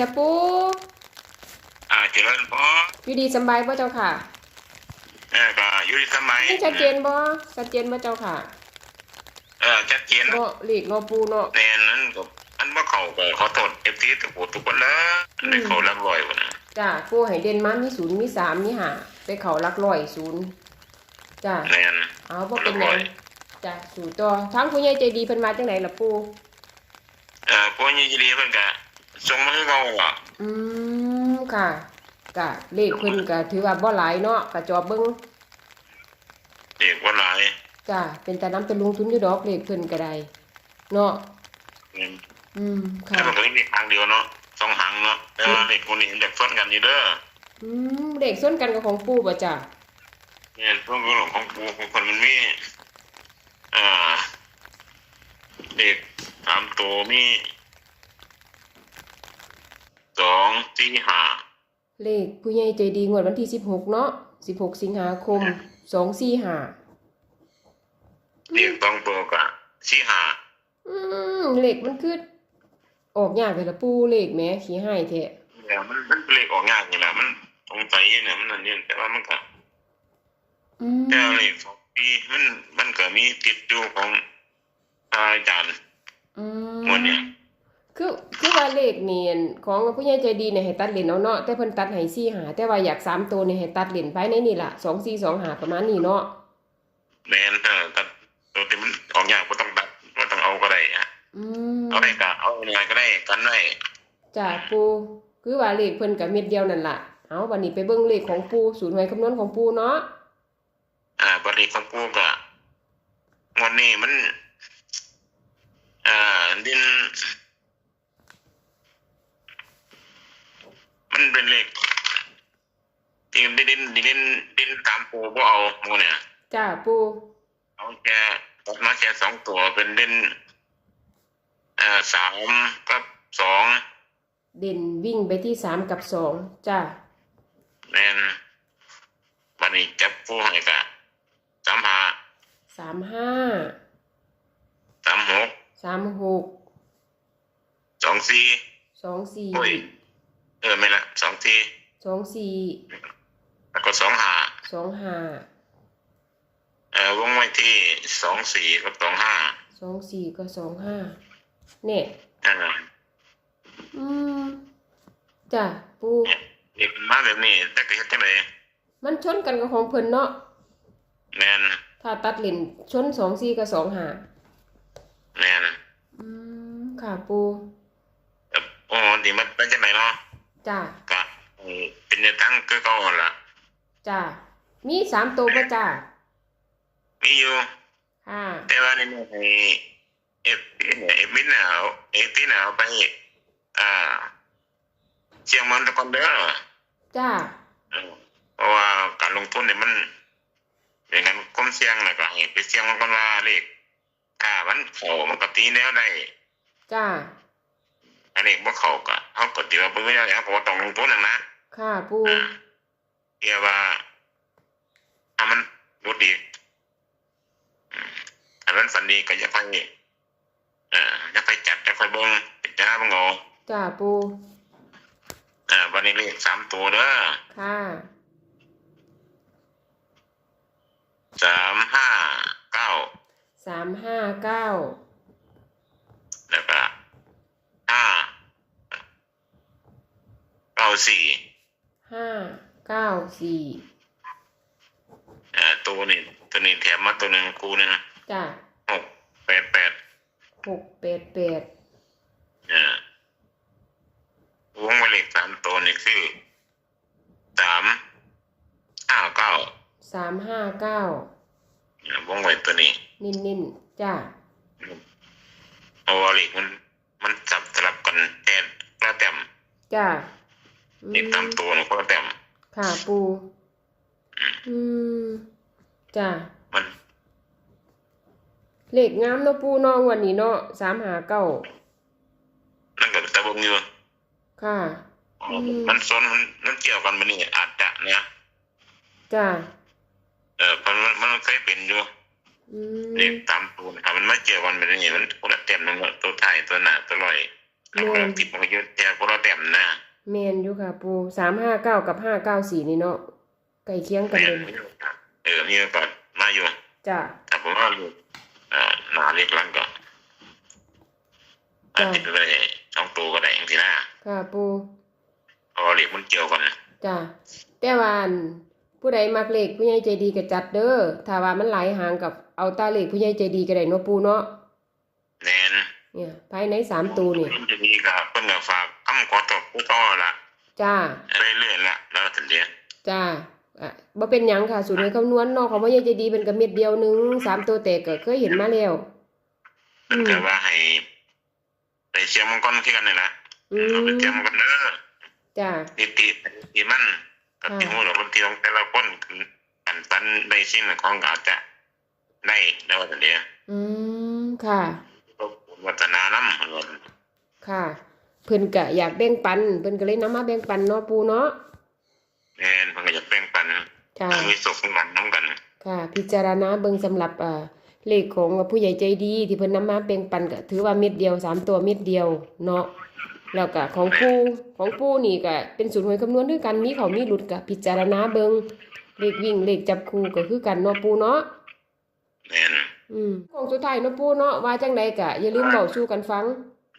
จ้ะปูอ่าเจริญพรอยู่ดีสำบายบ่เจ้าค่ะเออก็อยู่ในสมัยนี่ชัดเจนบ่ชัดเจนบ่เจ้าค่ะ เออชัดเจนเนาะเลขเนาะปูเนาะในนั้นก็อันว่าเขาก็ขอโทษเอฟซีทุกคนทุกคนเลยในเขารับรอยวะนะจ้ะปูให้เด่นมามีศูนย์มีสามมีห้าไปเขาหลักร้อยศูนย์จ้ะแนนเอาบ่เป็นหยังจ้ะสู่ต่อทางผู้ใหญ่ใจดีเพิ่นมาจังไดล่ะปูเออพวกนี้จะดีเพิ่นก็ ส่งมาให้เราอะอืมค่ะกะเลขเพิ่นก็ถือว่าบ่หลายเนาะก็จอบเบิ่งเด็กว่าหลายจ้ะเป็นแต่น้ำแต่ลงทุนอยู่ดอกเลขเพิ่นก็ได้เนาะอืมอืมค่ะแต่มันก็มีทางเดียวเนาะสองหางเนาะแต่ว่าเด็กคนนี้เด็กซ้อนกันอยู่เด้ออืมเลขส่วนกันกับของปูบ่จ้ะเนี่ยพวกของกูของคนมันมีอ่าเด็กสามตัวมีสอง สี่ห้าเลขผู้ใหญ่ใจดีงวดวันที่16เนาะ16สิงหาคม245เด็กต้องตัวกะสี่ห้าอืมเลขมันคือออกยากเลยล่ะปูเลขแหมขี้หายแท้เนี่ยมันมันเป็นเลขออกยากอยู่แหละมันสงสัยเนี่ยมันนั่นเนี่ยแต่ว่ามันก็อืมแต่เลขสองปีมันมันก็มีติดอยู่ของอาจารย์อืหมดเนี่ย คือคือว่าเลขนี่อั่นของผู้ใหญ่ใจดีเนี่ยให้ตัดเหรียญเอาเนาะแต่เพิ่นตัดให้สี่หาแต่ว่าอยากสามตัวเนี่ยให้ตัดเหรียญภายในนี่ล่ะ2 4 2หาประมาณนี้เนาะแมนเออตัดตัวที่มันออกยากก็ต้องตัดก็ต้องเอาก็ได้อะอืมเอาได้กะเอายังไงก็ได้กันได้จ้ะปูคือว่าเลขเพิ่นก็เม็ดเดียวนั่นล่ะเอาบัดนี้ไปเบิ่งเลขของปูสูตรหวยคำนวณของปูเนาะอ่าบริของกูกะวันนี้มัน อ่าดิน มัน เป็นเลขดินดินดินดินดินตามปูก็เอาหมูเนี่ยจ้ะปูเอาแค่ตัดมาแค่สองตัวเป็นเด่นเอ่อสามกับสองเด่นวิ่งไปที่สามกับสองจ้ะแมนวันนี้จับผู้ให้กะสามห้าสามห้าสามหกสามหกสองสี่สองสี่ โอ้ยเออไม่ละ สองสี่สองสี่แล้วก็สองห้าสองห้าเอ่อวงไว้ที่สองสี่กับสองห้าสองสี่ก็สองห้าเนี่ยอ่าอืมจ้ะปูเนี่ยเด็กมาแบบนี้แต่ก็เฮ็ดจังไดมันชนกันกับของเพิ่นเนาะแมนถ้าตัดเลนชนสองสี่กับสองห้าแมนอืมค่ะปูแต่โอ้ดีมันเป็นจังไดเนาะจ้ะกะ เออเป็นในตั้งคือเก่าหั่นล่ะจ้ะมีสามตัวป่ะจ้ะมีอยู่ค่ะแต่ว่าในเมื่อให้เอฟเนี่ยเอฟมินเอาเอฟที่เอาไป อ่าเชียงมันตะกอนเด้อจ้ะเออเพราะว่าการลงทุนเนี่ยมันเป็นการก้มเสี่ยงแล้วก็ให้ไปเสี่ยงมันก่อนว่าเลขถ้ามันเข้ามันก็ตีแนวได้จ้ะอันนี้บ่เข้าก็เฮาก็ตีว่าบ่ได้แล้วเพราะว่าต้องลงทุนน่ะนะ ค่ะปูอ่าเรียกว่าถ้ามันบ่ดีอืมถ้ามันฝันดีก็อย่าไปเอ่ออย่าไปจัดอย่าไปเบิ่งพิจารณาเบิ่งเอาจ้ะปูอ่าวันนี้เลขสามตัวเด้อค่ะสามห้าเก้าสามห้าเก้าแล้วก็ห้าเก้าสี่ ห้าเก้าสี่อ่าตัวนี้ตัวนี้แถมมาตัวหนึ่งกูหนึ่งจ้ะหกแปดแปดหกแปดแปดอ่าวงไว้เลขสามตัวนี่คือสามห้าเก้าสามห้าเก้าอ่าวงไว้ตัวนี้ นิ่นนิ่นๆจ้ะเพราะว่าเลขมันมันจับสลับกันแทนกระแต้มจ้ะอื เลขสามมตัวนี่คนละแต้มค่ะปู อืมจ้ะมันเลขงามเนาะปูเนาะวันนี้เนาะสามหาเก้านั่นก็ตะบงอยู่ค่ะอืมมันซ้อนมันมันเกี่ยวกันมันนี่อาจจะเนี่ยจ้ะเออเพราะมันมันเคยเป็นอยู่อืมเรียกตามตัวนะครับมันไม่เกี่ยวกันมันนี่มันคนละเต็มมันหมดตัวไทายตัวหนาตัวลอยกับเรื่องติดมันก็เยอะแต่คนละแต้มนะ แม่นอยู่ค่ะ ปู359กับ594นี่เนาะใกล้เคียงกันแม่นเลยเออมีโอกาสมาอยู่จ้ะแต่ผมว่าลูกเอ่อหนาเล็กลังก็อาจจ้ะจะไปเลยสองตัวก็ได้จริงๆนะค่ะปูเพราะว่าเล็กมันเกี่ยวกันจ้ะแต่ว่าอันผู้ใดมักเลขผู้ใหญ่ใจดีก็จัดเด้อถ้าว่ามันหลายหางกับเอาตาเลขผู้ใหญ่ใจดีก็ได้เนาะปูเนาะแน่นเนี่ยภายในสามตัวนี่มันจะมีกับเพิ่นก็ฝากคำขอ ตอบผู้ต่อละจ้าเรื่อยๆละแล้วถึงเดียวจ้าอะบ่เป็นหยังค่ะ สูตรในคำนวณเนาะของผู้ใหญ่ใจดีเป็นกับเม็ดเดียวหนึงสามตัวแตกก็เคยเห็นมาแล้วเพิ่นก็ว่าให้ไปเชียร์มังกรคือกันนี่ละอืเอามไปเชียร์มังกรเด้อจ้า นิติที่มันก็ที่หูเราคนที่ของแต่ละคนคือกันตันได้สิ่งของก็อาจจะได้แล้วถึงเดียวอืมค่ะ ก็วัฒนานำค่ะเพิ่นก็อยากแบ่งปัน เพิ่นก็เลยนำมาแบ่งปันเนาะปูเนาะแม่นเพิ่นก็อยากแบ่งปันค่ะมีสุขสมันน้ำกัน ค่ะ พิจารณาเบิ่งสำหรับอ่าเลขของผู้ใหญ่ใจดี ที่เพิ่นนำมาแบ่งปันก็ถือว่าเม็ดเดียวสามตัวเม็ดเดียวเนาะแล้วก็ของปูของปูนี่ก็เป็นสูตรหวยคำนวณด้วยกันมีเขามีหลุดก็พิจารณาเบิ่งเลขวิ่งเลขจับคู่ก็คือกันเนาะปูเนาะแม่นอืมของสุดท้ายเนาะปูเนาะว่าจังใดก็อย่าลืมเว้าสู่กันฟัง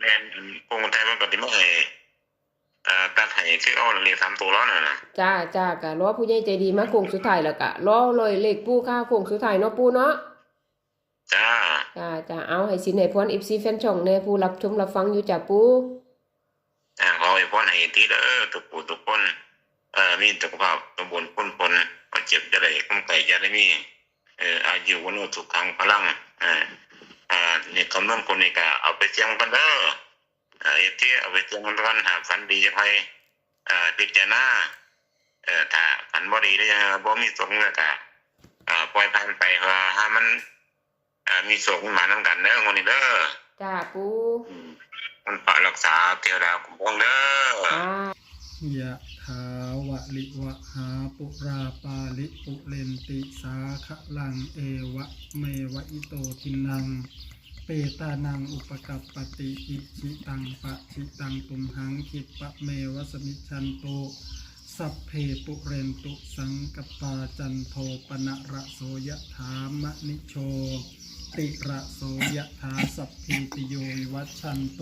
แม่นคงไทยมันก็สิมาให้เอ่อตัดให้คือเอาเลขสามตัวแล้วน่ะนะจ้าจ้าก็รอผู้ใหญ่ใจดีมาโค้งสุดท้ายแล้วก็รอเลยเลขปูค่าโค้งสุดท้ายเนาะปูเนาะจ้าจ้าจ้าเอาให้สินให้พร FC แฟนช่องแน่ผู้รับชมรับฟังอยู่จ้าปูอ่าขอให้พ่อให้ที่เด้อทุกผู้ทุกคนเอ่อมีสุขภาพสมบูรณ์พ้นพ้นก็เจ็บจะได้คุ้มไก่จะได้มีเอ่ออายุวันโนสุขังพลังอ่า อ่านี่คำนวณคนนี้ก็เอาไปเจียงกันเด้ออ่าเอฟที่เอาไปเจียงกันกันหาฟันดีจะให้อ่าพิจารณาเอ่อถ้าฝันบ่ดีได้ยังบ่มีสงแล้วก็อ่าปล่อยผ่านไปเพราะว่าถ้ามันอ่ามีสงมานํกันเด้อคนนี้เด้อจ้าปูอืมมันปะรักษาเทวดาคุ้มครองเด้อจ้ายะถาวะลิวะ หาปุราปาลิปุเรนติสาคะลังเอวะเมวะอิโตทินัง เปตานังอุปกัปปติอิชิตังปะชิตังตุมหังคิปะเมวะสมิชันโตสัพเพปุเรนตุสังกปาจันโทปนะระโสยะถามะนิโชติระโสยะถาสัพพิติโยวัชันโต